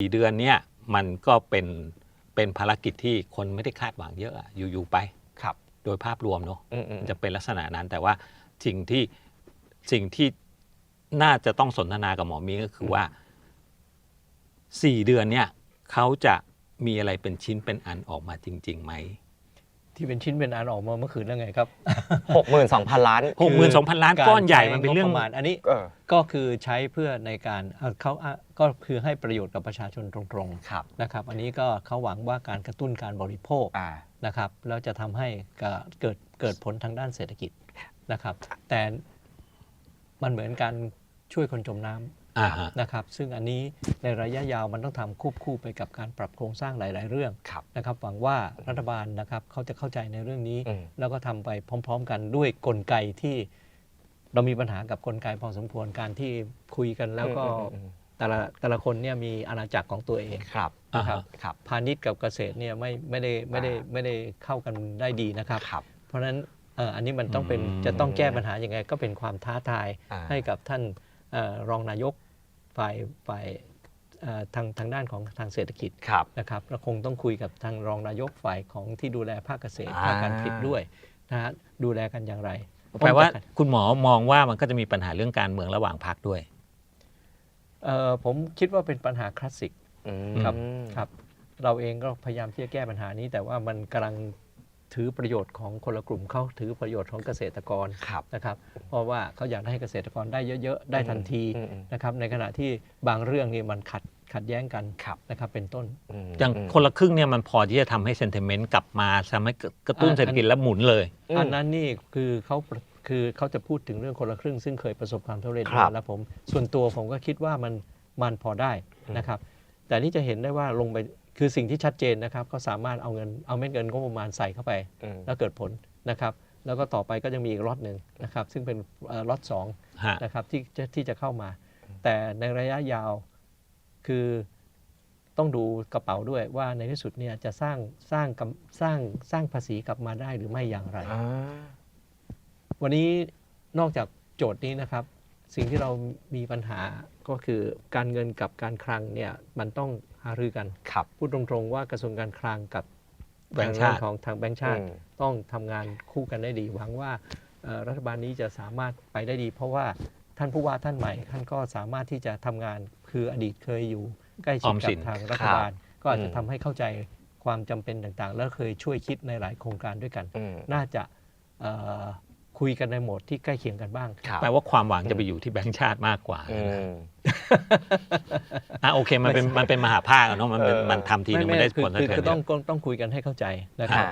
สี่เดือนเนี่ยมันก็เป็นเป็นภารกิจที่คนไม่ได้คาดหวังเยอะอะอยู่ๆไปครับ โดยภาพรวมเนาะอืมอืมมันจะเป็นลักษณะนั้นแต่ว่าสิ่งที่สิ่งที่น่าจะต้องสนทนากับหมอมีก็คือว่าสี่เดือนเนี่ยเขาจะมีอะไรเป็นชิ้นเป็นอันออกมาจริงๆไหม ที่เป็นชิ้นเป็นอันออกมาเมื่อคืนแล้วไงครับหกหมื่นสองพันล้าน หกหมื่นสองพันล้านก้อนใหญ่มันเป็นเรื่องกาใช้งบประมาณอันนี้เออ ก็คือใช้เพื่อในการเอ่อเขาอะก็คือให้ประโยชน์กับประชาชนตรงครับ ๆนะครับอันนี้ก็เขาหวังว่าการกระตุ้นการบริโภคอ่า นะครับแล้วจะทำให้เกิดเกิดเกิดผลทางด้านเศรษฐกิจนะครับ แต่มันเหมือนการช่วยคนจมน้ำอ่าฮะ นะครับซึ่งอันนี้ในระยะยาวมันต้องทำควบคู่ไปกับการปรับโครงสร้างหลาย ๆ เรื่องครับนะครับหวังว่ารัฐบาลนะครับเขาจะเข้าใจในเรื่องนี้อืมแล้วก็ทำไปพร้อม ๆ กันด้วยกลไกที่เรามีปัญหากับกลไกพอสมควรการที่คุยกันแล้วก็อืมอืมอืมแต่ละแต่ละคนเนี่ยมีอาณาจักรของตัวเองครับอ่าครัฮะบครับพาณิชย์กับเกษตรเนี่ยไม่ไม่ได้ไม่ได้อ่าไม่ได้เข้ากันได้ดีนะครับครับเพราะฉะนั้นเอ่ออันนี้มันต้องเป็นอืมจะต้องแก้ปัญหายังไงก็เป็นความท้าทายอ่าให้กับท่านเอ่อรองนายก ฝ่ายฝ่ายเอ่อทางทางด้านของทางเศรษฐกิจครับนะครับเราคงต้องคุยกับทางรองนายกฝ่ายของที่ดูแลภาคเกษตรอ่าภาคการผลิตด้วยนะฮะดูแลกันอย่างไรแปลว่าป้องกันคุณหมอมองว่ามันก็จะมีปัญหาเรื่องการเมืองระหว่างพรรคด้วยเอ่อผมคิดว่าเป็นปัญหาคลาสสิกอืมครับครับ เราเองก็พยายามที่จะแก้ปัญหานี้ แต่ว่ามันกำลัง ถือประโยชน์ของคนละกลุ่มเขาถือประโยชน์ของเกษตรกรครับนะครับ เพราะว่าเขาอยากให้เกษตรกรได้เยอะๆ ได้ทันทีอืมอืมนะครับ ในขณะที่บางเรื่องนี่มันขัดขัดแย้งกันครับนะครับเป็นต้นมอย่างอืมคนละครึ่งเนี่ยมันพอที่จะทำให้เซน t ิเมนต์กลับมาทำให้กระตุ้นอ่าเศรษฐกิจแล้วหมุนเลยอืมอันนั้นนี่คือเขาคือเขาจะพูดถึงเรื่องคนละครึ่ง ซึ่งเคยประสบความสำเร็จครับมาแล้วผม ส่วนตัวผมก็คิดว่ามันมันพอได้นะครับ แต่นี่จะเห็นได้ว่าลงไป คือสิ่งที่ชัดเจนนะครับก็สามารถเอาเงินเอาเม็ดเงินงบประมาณใส่เข้าไปอืมแล้วเกิดผลนะครับ แล้วก็ต่อไปก็ยังมีอีกล็อตหนึ่งนะครับ ซึ่งเป็นเอ่อล็อตสองฮะนะครับที่จะที่จะเข้ามา แต่ในระยะยาวคือต้องดูกระเป๋าด้วยว่าในที่สุดเนี่ยจะสร้างสร้างกำสร้างสร้างภาษีกลับมาได้หรือไม่อย่างไรอ่าวันนี้นอกจากโจทย์นี้นะครับ สิ่งที่เรามีปัญหาก็คือการเงินกับการคลังเนี่ยมันต้องหารือกัน ครับ พูดตรงๆว่ากระทรวงการคลังกับแบงก์ชาติทางของทางแบงก์ชาติ อืม ต้องทำงานคู่กันได้ดีหวังว่าเอ่อรัฐบาลนี้จะสามารถไปได้ดี เพราะว่าท่านผู้ว่าท่านใหม่ ท่านก็สามารถที่จะทำงานคืออดีตเคยอยู่ใกล้ชิอดอมกัสิบนทางรัฐบาล ก็อาจจะอืมทำให้เข้าใจความจำเป็นต่างๆ แล้วเคยช่วยคิดในหลายโครงการด้วยกัน อืม น่าจะเอ่อ คุยกันในโหมดที่ใกล้เคียงกันบ้าง ครับ แปลว่าความหวังจะไปอยู่ที่แบงก์ชาติมากกว่าอืม อะโอเคมันเป็นมันเป็นมหาภาคอะเนาะมันเป็นเออ มันทำทีนึงมันได้คือผลสะคือเทือนคือเยต้องอะ ต้องต้องคุยกันให้เข้าใจนะครับอ่า